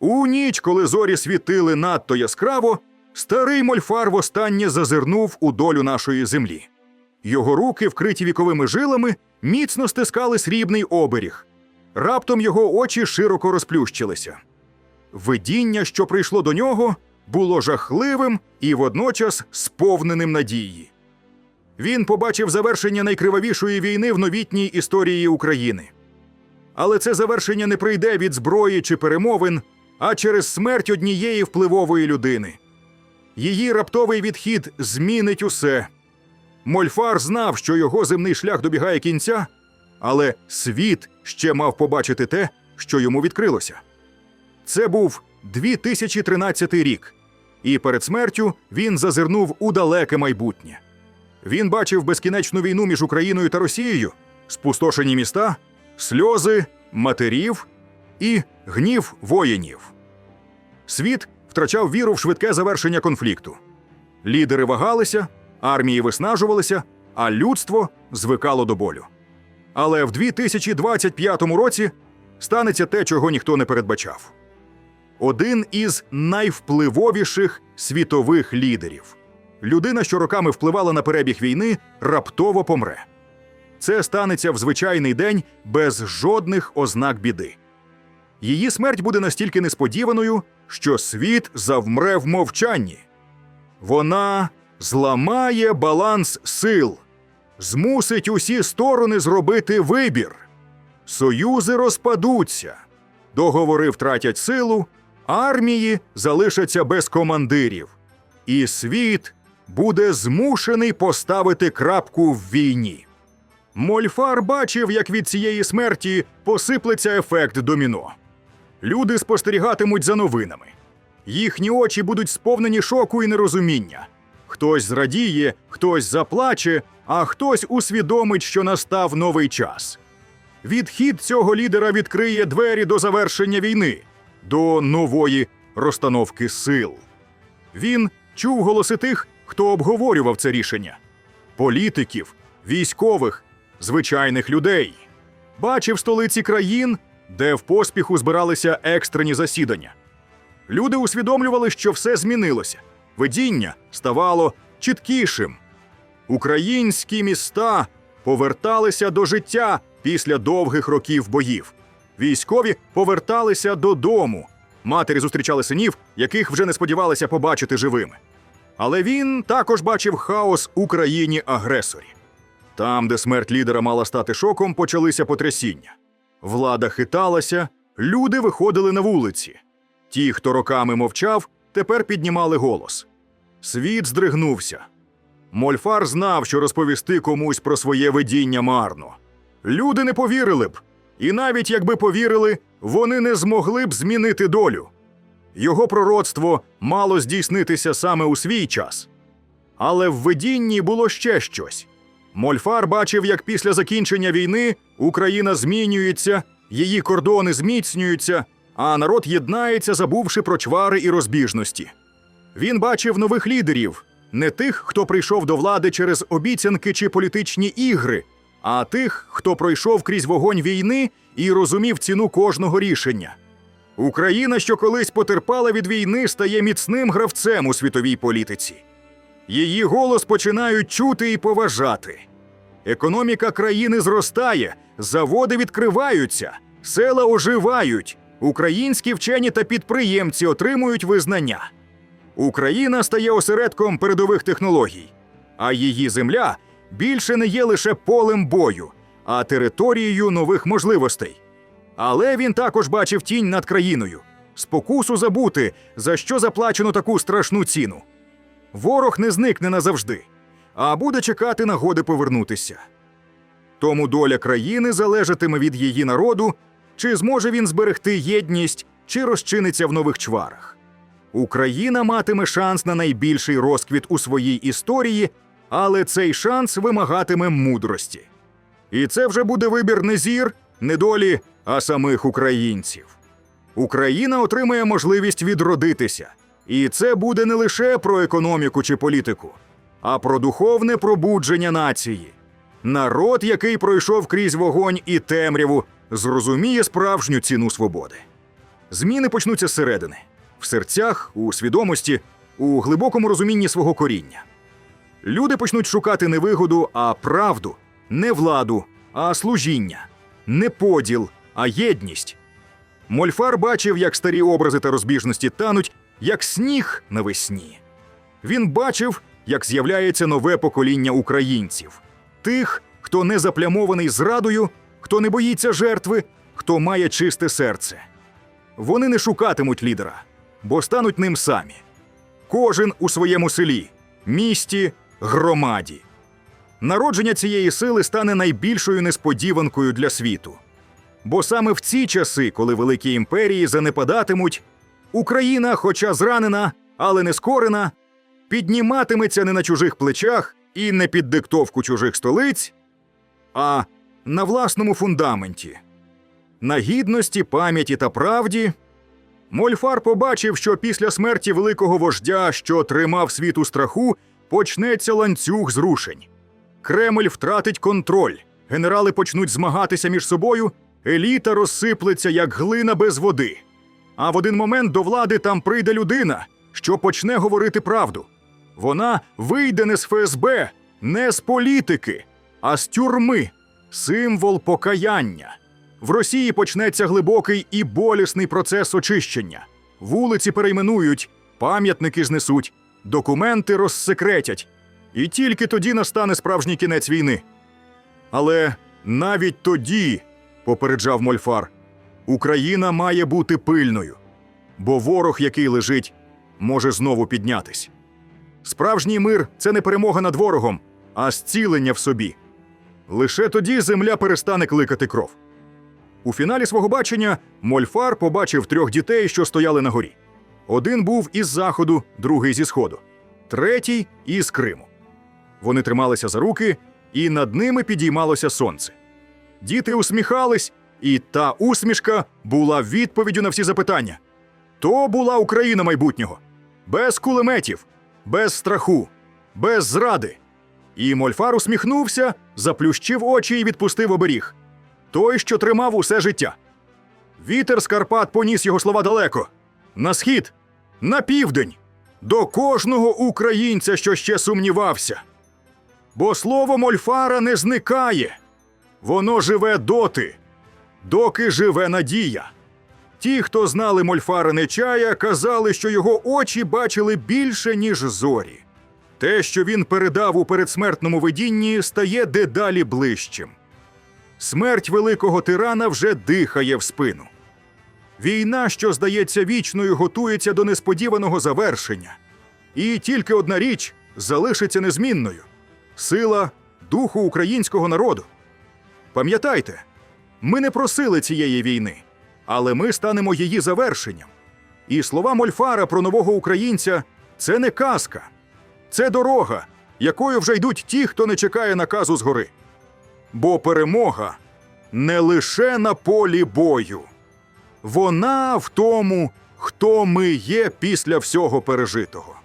У ніч, коли зорі світили надто яскраво, старий мольфар востаннє зазирнув у долю нашої землі. Його руки, вкриті віковими жилами, міцно стискали срібний оберіг. Раптом його очі широко розплющилися. Видіння, що прийшло до нього, було жахливим і водночас сповненим надії. Він побачив завершення найкривавішої війни в новітній історії України. Але це завершення не прийде від зброї чи перемовин, а через смерть однієї впливової людини. Її раптовий відхід змінить усе. Мольфар знав, що його земний шлях добігає кінця, але світ ще мав побачити те, що йому відкрилося. Це був 2013 рік, і перед смертю він зазирнув у далеке майбутнє. Він бачив безкінечну війну між Україною та Росією, спустошені міста, сльози матерів і гнів воїнів. Світ втрачав віру в швидке завершення конфлікту. Лідери вагалися, армії виснажувалися, а людство звикало до болю. Але в 2025 році станеться те, чого ніхто не передбачав. Один із найвпливовіших світових лідерів. Людина, що роками впливала на перебіг війни, раптово помре. Це станеться в звичайний день без жодних ознак біди. Її смерть буде настільки несподіваною, що світ завмре в мовчанні. Вона зламає баланс сил, змусить усі сторони зробити вибір. Союзи розпадуться, договори втратять силу, армії залишаться без командирів, і світ буде змушений поставити крапку в війні. Мольфар бачив, як від цієї смерті посиплеться ефект доміно. Люди спостерігатимуть за новинами. Їхні очі будуть сповнені шоку і нерозуміння. Хтось зрадіє, хтось заплаче, а хтось усвідомить, що настав новий час. Відхід цього лідера відкриє двері до завершення війни, до нової розстановки сил. Він чув голоси тих, хто обговорював це рішення: політиків, військових, звичайних людей. Бачив столиці країн, де в поспіху збиралися екстрені засідання. Люди усвідомлювали, що все змінилося. Видіння ставало чіткішим. Українські міста поверталися до життя після довгих років боїв. Військові поверталися додому. Матері зустрічали синів, яких вже не сподівалися побачити живими. Але він також бачив хаос у країні-агресорі. Там, де смерть лідера мала стати шоком, почалися потрясіння. Влада хиталася, люди виходили на вулиці. Ті, хто роками мовчав, тепер піднімали голос. Світ здригнувся. Мольфар знав, що розповісти комусь про своє видіння марно. Люди не повірили б, і навіть якби повірили, вони не змогли б змінити долю. Його пророцтво мало здійснитися саме у свій час. Але в видінні було ще щось. Мольфар бачив, як після закінчення війни Україна змінюється, її кордони зміцнюються, а народ єднається, забувши про чвари і розбіжності. Він бачив нових лідерів, не тих, хто прийшов до влади через обіцянки чи політичні ігри, а тих, хто пройшов крізь вогонь війни і розумів ціну кожного рішення. Україна, що колись потерпала від війни, стає міцним гравцем у світовій політиці. Її голос починають чути і поважати. Економіка країни зростає, заводи відкриваються, села оживають, українські вчені та підприємці отримують визнання. Україна стає осередком передових технологій, а її земля більше не є лише полем бою, а територією нових можливостей. Але він також бачив тінь над країною, спокусу забути, за що заплачено таку страшну ціну. Ворог не зникне назавжди, а буде чекати нагоди повернутися. Тому доля країни залежатиме від її народу, чи зможе він зберегти єдність, чи розчиниться в нових чварах. Україна матиме шанс на найбільший розквіт у своїй історії, але цей шанс вимагатиме мудрості. І це вже буде вибір не зір, не долі, а самих українців. Україна отримає можливість відродитися. І це буде не лише про економіку чи політику, а про духовне пробудження нації. Народ, який пройшов крізь вогонь і темряву, зрозуміє справжню ціну свободи. Зміни почнуться зсередини, в серцях, у свідомості, у глибокому розумінні свого коріння. Люди почнуть шукати не вигоду, а правду, не владу, а служіння, не поділ, а єдність. Мольфар бачив, як старі образи та розбіжності тануть, як сніг навесні. Він бачив, як з'являється нове покоління українців, тих, хто не заплямований зрадою, хто не боїться жертви, хто має чисте серце. Вони не шукатимуть лідера, бо стануть ним самі. Кожен у своєму селі, місті, громаді. Народження цієї сили стане найбільшою несподіванкою для світу. Бо саме в ці часи, коли великі імперії занепадатимуть, Україна, хоча зранена, але не скорена, підніматиметься не на чужих плечах і не під диктовку чужих столиць, а на власному фундаменті. На гідності, пам'яті та правді Мольфар побачив, що після смерті великого вождя, що тримав світ у страху, почнеться ланцюг зрушень. Кремль втратить контроль, генерали почнуть змагатися між собою, еліта розсиплеться, як глина без води. А в один момент до влади там прийде людина, що почне говорити правду. Вона вийде не з ФСБ, не з політики, а з тюрми, символ покаяння. В Росії почнеться глибокий і болісний процес очищення. Вулиці перейменують, пам'ятники знесуть, документи розсекретять. І тільки тоді настане справжній кінець війни. Але навіть тоді, попереджав Мольфар, Україна має бути пильною, бо ворог, який лежить, може знову піднятись. Справжній мир це не перемога над ворогом, а зцілення в собі. Лише тоді земля перестане кликати кров. У фіналі свого бачення Мольфар побачив трьох дітей, що стояли на горі. Один був із заходу, другий зі сходу, третій із Криму. Вони трималися за руки, і над ними підіймалося сонце. Діти усміхались, і та усмішка була відповіддю на всі запитання. То була Україна майбутнього, без кулеметів, без страху, без зради. І Мольфар усміхнувся, заплющив очі і відпустив оберіг. Той, що тримав усе життя. Вітер з Карпат поніс його слова далеко. На схід, на південь, до кожного українця, що ще сумнівався. Бо слово Мольфара не зникає. Воно живе доти, доки живе надія. Ті, хто знали Мольфара Нечая, казали, що його очі бачили більше, ніж зорі. Те, що він передав у передсмертному видінні, стає дедалі ближчим. Смерть великого тирана вже дихає в спину. Війна, що здається вічною, готується до несподіваного завершення. І тільки одна річ залишиться незмінною сила духу українського народу. Пам'ятайте, ми не просили цієї війни, але ми станемо її завершенням. І слова Мольфара про нового українця це не казка, це дорога, якою вже йдуть ті, хто не чекає наказу згори. Бо перемога не лише на полі бою, вона в тому, хто ми є після всього пережитого.